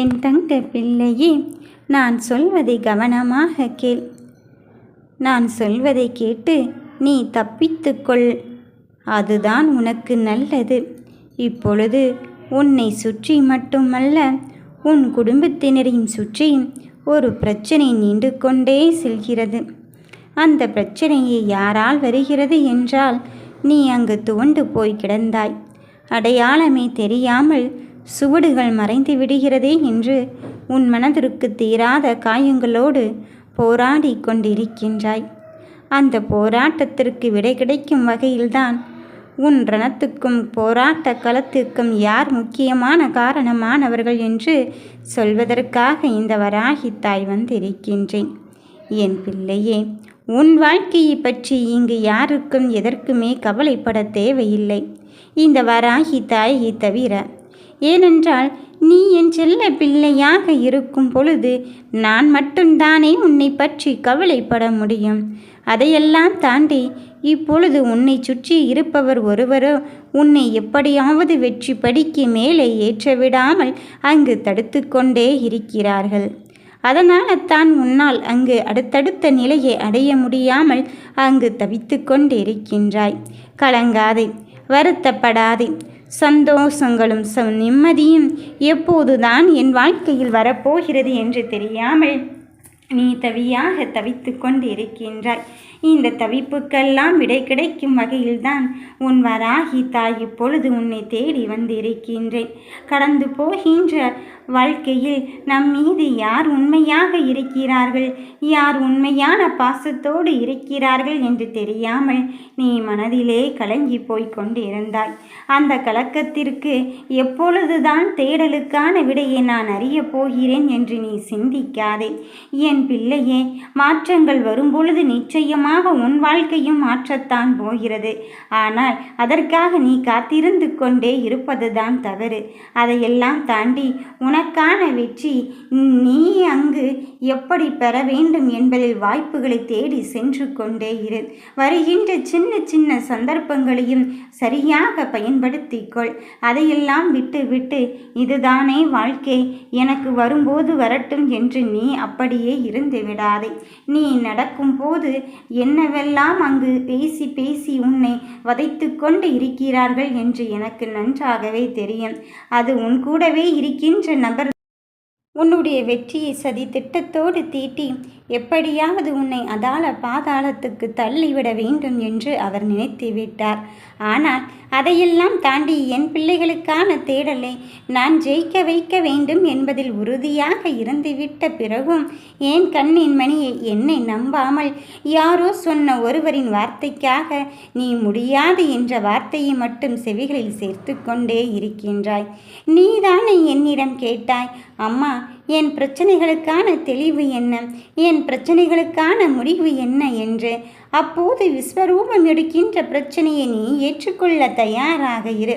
என் தங்க பிள்ளையே நான் சொல்வதை கவனமாக கேள். நான் சொல்வதை கேட்டு நீ தப்பித்துக்கொள் அதுதான் உனக்கு நல்லது. இப்பொழுது உன்னை சுற்றி மட்டுமல்ல உன் குடும்பத்தினரையும் சுற்றி ஒரு பிரச்சனை நீண்டு கொண்டே செல்கிறது. அந்த பிரச்சனையை யாரால் வருகிறது என்றால் நீ அங்கு துவண்டு போய் கிடந்தாய். அடையாளமே தெரியாமல் சுவடுகள் மறைந்து விடுகிறதே என்று உன் மனதிற்கு தீராத காயங்களோடு போராடி கொண்டிருக்கின்றாய். அந்த போராட்டத்திற்கு விடை கிடைக்கும் வகையில்தான் உன் ரணத்துக்கும் போராட்ட களத்திற்கும் யார் முக்கியமான காரணமானவர்கள் என்று சொல்வதற்காக இந்த வராகி தாய் வந்திருக்கின்றேன். என் பிள்ளையே உன் வாழ்க்கையை பற்றி இங்கு யாருக்கும் எதற்குமே கவலைப்பட தேவையில்லை. இந்த வராகி தாயை தவிர ஏனென்றால் நீ என் செல்ல பிள்ளையாக இருக்கும் பொழுது நான் மட்டும்தானே உன்னை பற்றி கவலைப்பட முடியும். அதையெல்லாம் தாண்டி இப்பொழுது உன்னை சுற்றி இருப்பவர் ஒருவரோ உன்னை எப்படியாவது வெற்றி படிக்கு மேலே ஏற்றவிடாமல் அங்கு தடுத்து கொண்டே இருக்கிறார்கள். அதனால் தான் உன்னால் அங்கு அடுத்தடுத்த நிலையை அடைய முடியாமல் அங்கு தவித்து கொண்டிருக்கின்றாய் கலங்காதே வருத்தப்படாதே சந்தோஷங்களும் ச நிம்மதியும் எப்போதுதான் என் வாழ்க்கையில் வரப்போகிறது என்று தெரியாமல் நீ தவியாக தவித்து கொண்டு இருக்கின்றாய் இந்த தவிப்புக்கெல்லாம் விடை கிடைக்கும் வகையில்தான் உன் வராகி தாய் இப்பொழுது உன்னை தேடி வந்திருக்கின்றேன். கடந்து போகின்ற வாழ்க்கையில் நம் மீது யார் உண்மையாக இருக்கிறார்கள்? யார் உண்மையான பாசத்தோடு இருக்கிறார்கள் என்று தெரியாமல் நீ மனதிலே கலங்கி போய் கொண்டிருந்தாய். அந்த கலக்கத்திற்கு எப்பொழுதுதான் தேடலுக்கான விடையை நான் அறியப் போகிறேன் என்று நீ சிந்திக்காதே. என் பிள்ளையே மாற்றங்கள் வரும்பொழுது நிச்சயமாக உன் வாழ்க்கையும் மாற்றத்தான் போகிறது. ஆனால் அதற்காக நீ காத்திருந்து கொண்டே இருப்பதுதான் தவறு. அதையெல்லாம் தாண்டி உனக்கான வெற்றி நீ அங்கு எப்படி பெற வேண்டும் என்பதில் வாய்ப்புகளை தேடி சென்று கொண்டே இரு. வருகின்ற சின்ன சின்ன சந்தர்ப்பங்களையும் சரியாக பயன்படுத்திக்கொள் அதையெல்லாம் விட்டு விட்டு இதுதானே வாழ்க்கை. எனக்கு வரும்போது வரட்டும் என்று நீ அப்படியே இருந்து விடாதே. நீ நடக்கும்போது என்னவெல்லாம் அங்கு பேசி பேசி உன்னை வதைத்து கொண்டு இருக்கிறார்கள் என்று எனக்கு நன்றாகவே தெரியும். அது உன் கூடவே இருக்கின்ற நபர் உன்னுடைய வெற்றியை சதி திட்டத்தோடு தீட்டி எப்படியாவது உன்னை அதால பாதாளத்துக்கு தள்ளிவிட வேண்டும் என்று அவர் நினைத்து விட்டார். ஆனால் அதையெல்லாம் தாண்டி என் பிள்ளைகளுக்கான தேடலை நான் ஜெயிக்க வைக்க வேண்டும் என்பதில் உறுதியாக இருந்துவிட்ட பிறகும் ஏன் கண்ணின் மணியை என்னை நம்பாமல் யாரோ சொன்ன ஒருவரின் வார்த்தைக்காக நீ முடியாது என்ற வார்த்தையை மட்டும் செவிகளில் சேர்த்து கொண்டே இருக்கின்றாய். நீதானே என்னிடம் கேட்டாய் அம்மா என் பிரச்சனைகளுக்கான தெளிவு என்ன? என் பிரச்சனைகளுக்கான முடிவு என்ன என்று அப்போது விஸ்வரூபம் எடுக்கின்ற பிரச்சனையை நீ ஏற்றுக்கொள்ள தயாராக இரு.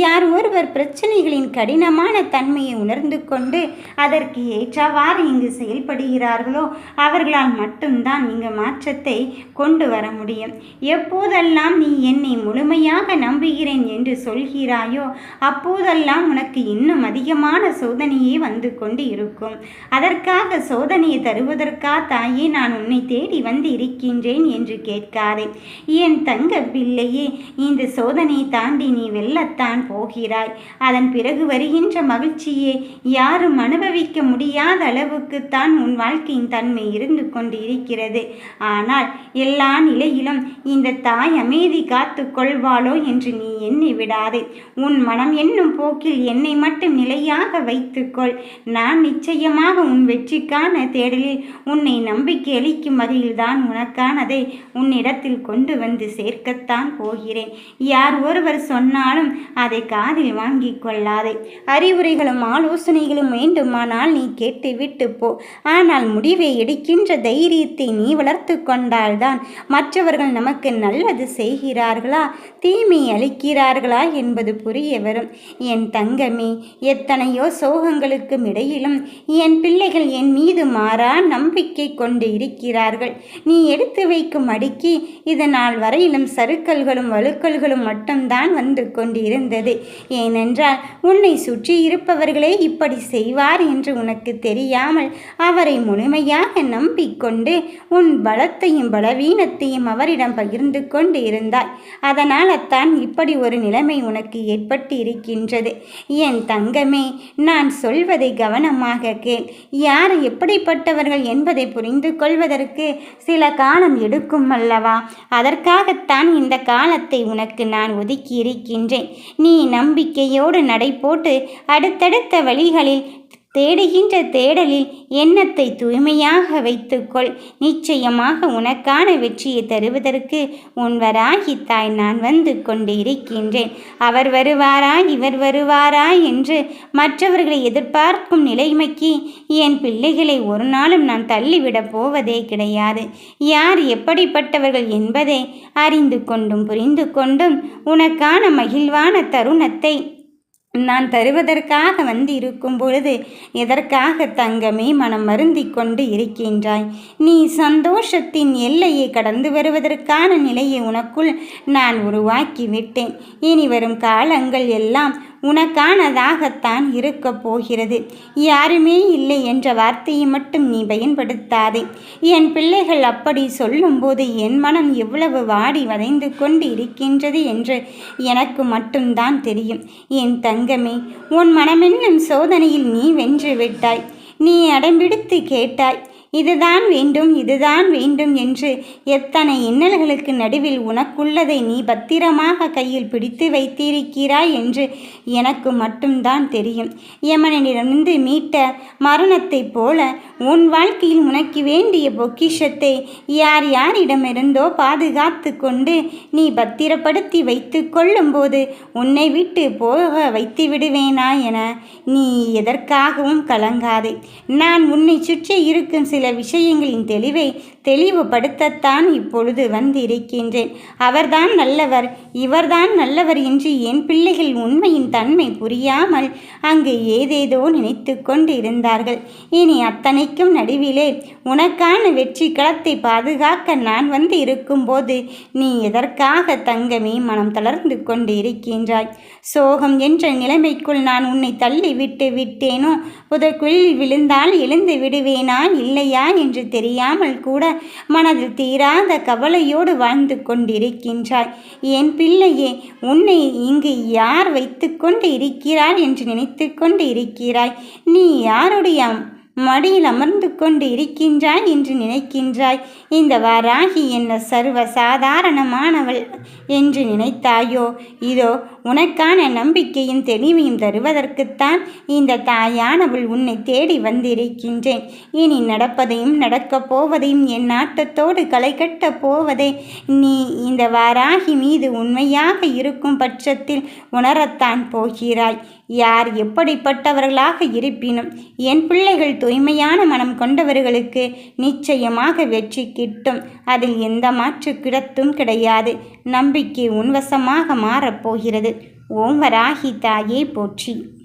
யார் ஒருவர் பிரச்சனைகளின் கடினமான தன்மையை உணர்ந்து கொண்டு அதற்கு ஏற்றவாறு இங்கு செயல்படுகிறார்களோ அவர்களால் மட்டும்தான் இங்கு மாற்றத்தை கொண்டு வர முடியும். எப்போதெல்லாம் நீ என்னை முழுமையாக நம்புகிறேன் என்று சொல்கிறாயோ அப்போதெல்லாம் உனக்கு இன்னும் அதிகமான சோதனையே வந்து கொண்டு இருக்கும். அதற்காக சோதனையை தருவதற்கா தாயே நான் உன்னை தேடி வந்து இருக்கின்றேன் என்று என்று கேட்காதே. என் தங்க பிள்ளையே இந்த சோதனை தாண்டி நீ வெல்லத்தான் போகிறாய். அதன் பிறகு வருகின்ற மகிழ்ச்சியே யாரும் அனுபவிக்க முடியாத அளவுக்குத்தான் உன் வாழ்க்கையின் தன்மை இருந்து கொண்டு இருக்கிறது ஆனால் எல்லா நிலையிலும் இந்த தாய் அமைதி காத்து கொள்வாளோ என்று நீ எண்ணி விடாதே. உன் மனம் என்னும் போக்கில் என்னை மட்டும் நிலையாக வைத்துக்கொள் நான் நிச்சயமாக உன் வெற்றிக்கான தேடலில் உன்னை நம்பிக்கை அளிக்கும் வகையில்தான் உனக்கானதை உன்னிடத்தில் கொண்டு வந்து சேர்க்கத்தான் போகிறேன். யார் ஒருவர் சொன்னாலும் அதை காதில் வாங்கி கொள்ளாதே. அறிவுரைகளும் ஆலோசனைகளும் வேண்டுமானால் நீ கேட்டு விட்டு போ. ஆனால் முடிவை எடுக்கின்ற தைரியத்தை நீ வளர்த்து கொண்டால்தான் மற்றவர்கள் நமக்கு நல்லது செய்கிறார்களா? தீமை அளிக்கிறார்களா என்பது புரிய வரும். என் தங்கமே எத்தனையோ சோகங்களுக்கும் இடையிலும் என் பிள்ளைகள் என் மீது மாறா நம்பிக்கை கொண்டு இருக்கிறார்கள். நீ எடுத்து வைக்கும் அடுக்கி இது நாள் வரையிலும் சறுக்கல்களும் வழுக்கல்களும் மட்டும்தான் வந்து கொண்டிருந்தது. ஏனென்றால் உன்னை சுற்றி இருப்பவர்களே இப்படி செய்வார் என்று உனக்கு தெரியாமல் அவரை முழுமையாக நம்பிக்கொண்டு உன் பலத்தையும் பலவீனத்தையும் அவரிடம் பகிர்ந்து கொண்டு இருந்தாய் அதனால் அத்தான் இப்படி ஒரு நிலைமை உனக்கு ஏற்பட்டு இருக்கின்றது என் தங்கமே நான் சொல்வதை கவனமாக கேள். யார் எப்படிப்பட்டவர்கள் என்பதை புரிந்து கொள்வதற்கு சில காலம் எடுக்கும் அல்லவா? அதற்காகத்தான் இந்த காலத்தை உனக்கு நான் ஒதுக்கி இருக்கின்றேன். நீ நம்பிக்கையோடு நடை போட்டு அடுத்தடுத்த வழிகளில் தேடுகின்ற தேடலில் எண்ணத்தை தூய்மையாக வைத்துக்கொள். நிச்சயமாக உனக்கான வெற்றியை தருவதற்கு உன்வராகி தாய் நான் வந்து கொண்டு இருக்கின்றேன் அவர் வருவாரா? இவர் வருவாரா? என்று மற்றவர்களை எதிர்பார்க்கும் நிலைமைக்கு என் பிள்ளைகளை ஒரு நாளும் நான் தள்ளிவிடப் போவதே கிடையாது. யார் எப்படிப்பட்டவர்கள் என்பதை அறிந்து கொண்டும் புரிந்து கொண்டும் உனக்கான மகிழ்வான தருணத்தை நான் தருவதற்காக வந்து இருக்கும் பொழுது எதற்காக தங்கமே மனம் மருந்தி கொண்டு இருக்கின்றாய்? நீ சந்தோஷத்தின் எல்லையை கடந்து வருவதற்கான நிலையை உனக்குள் நான் உருவாக்கி விட்டேன். இனி வரும் காலங்கள் எல்லாம் உனக்கானதாகத்தான் இருக்கப் போகிறது. யாருமே இல்லை என்ற வார்த்தையை மட்டும் நீ பயன்படுத்தாதே. என் பிள்ளைகள் அப்படி சொல்லும்போது என் மனம் எவ்வளவு வாடி வதைந்து கொண்டு இருக்கின்றது என்று எனக்கு மட்டும்தான் தெரியும். என் தங்கமே உன் மனமென்னும் சோதனையில் நீ வென்று விட்டாய். நீ அடம்பிடித்து கேட்டாய் இதுதான் வேண்டும் இதுதான் வேண்டும் என்று எத்தனை இன்னல்களுக்கு நடுவில் உனக்குள்ளதை நீ பத்திரமாக கையில் பிடித்து வைத்திருக்கிறாய் என்று எனக்கு மட்டும்தான் தெரியும். யமனிடமிருந்து மீட்ட மரணத்தைப் போல உன் வாழ்க்கையில் உனக்கு வேண்டிய பொக்கிஷத்தை யார் யாரிடமிருந்தோ பாதுகாத்து கொண்டு நீ பத்திரப்படுத்தி வைத்து கொள்ளும்போது உன்னை விட்டு போக வைத்து விடுவேனா என நீ எதற்காகவும் கலங்காதே. நான் உன்னை சுற்றி இருக்கும் சில விஷயங்களின் தெளிவை தெளிவுபடுத்தத்தான் இப்பொழுது வந்திருக்கின்றேன். அவர்தான் நல்லவர் இவர்தான் நல்லவர் என்று என் பிள்ளைகள் உண்மையின் தன்மை புரியாமல் அங்கு ஏதேதோ நினைத்து கொண்டு இருந்தார்கள் இனி அத்தனைக்கும் நடுவிலே உனக்கான வெற்றி களத்தை பாதுகாக்க நான் வந்து இருக்கும்போது நீ எதற்காக தங்கமே மனம் தளர்ந்து கொண்டு இருக்கின்றாய் சோகம் என்ற நிலைமைக்குள் நான் உன்னை தள்ளி விட்டு விட்டேனோ புதற்குழில் விழுந்தால் எழுந்து விடுவேனா? இல்லையா என்று தெரியாமல் கூட மனதில் தீராத கவலையோடு வாழ்ந்து கொண்டிருக்கின்றாய். என் பிள்ளையே உன்னை இங்கு யார் வைத்து கொண்டு இருக்கிறார் என்று நினைத்து கொண்டு இருக்கிறாய். நீ யாருடைய மடியில் அமர்ந்து கொண்டு இருக்கின்றாய் என்று நினைக்கின்றாய். இந்த வாராகி என்ன சர்வ சாதாரணமானவள் என்று நினைத்தாயோ? இதோ உனக்கான நம்பிக்கையும் தெளிவையும் தருவதற்குத்தான் இந்த தாயானவள் உன்னை தேடி வந்திருக்கின்றேன். இனி நடப்பதையும் நடக்கப் போவதையும் என் நாட்டத்தோடு களை போவதே போவதை. நீ இந்த வாராகி மீது உண்மையாக இருக்கும் பட்சத்தில் உணரத்தான் போகிறாய். யார் எப்படிப்பட்டவர்களாக இருப்பினும் என் பிள்ளைகள் தூய்மையான மனம் கொண்டவர்களுக்கு நிச்சயமாக வெற்றி கிட்டும். அதில் எந்த மாற்று கிடத்தும் கிடையாது. நம்பிக்கை உன்வசமாக மாறப்போகிறது. ஓம் வராகி தாயே போற்றி.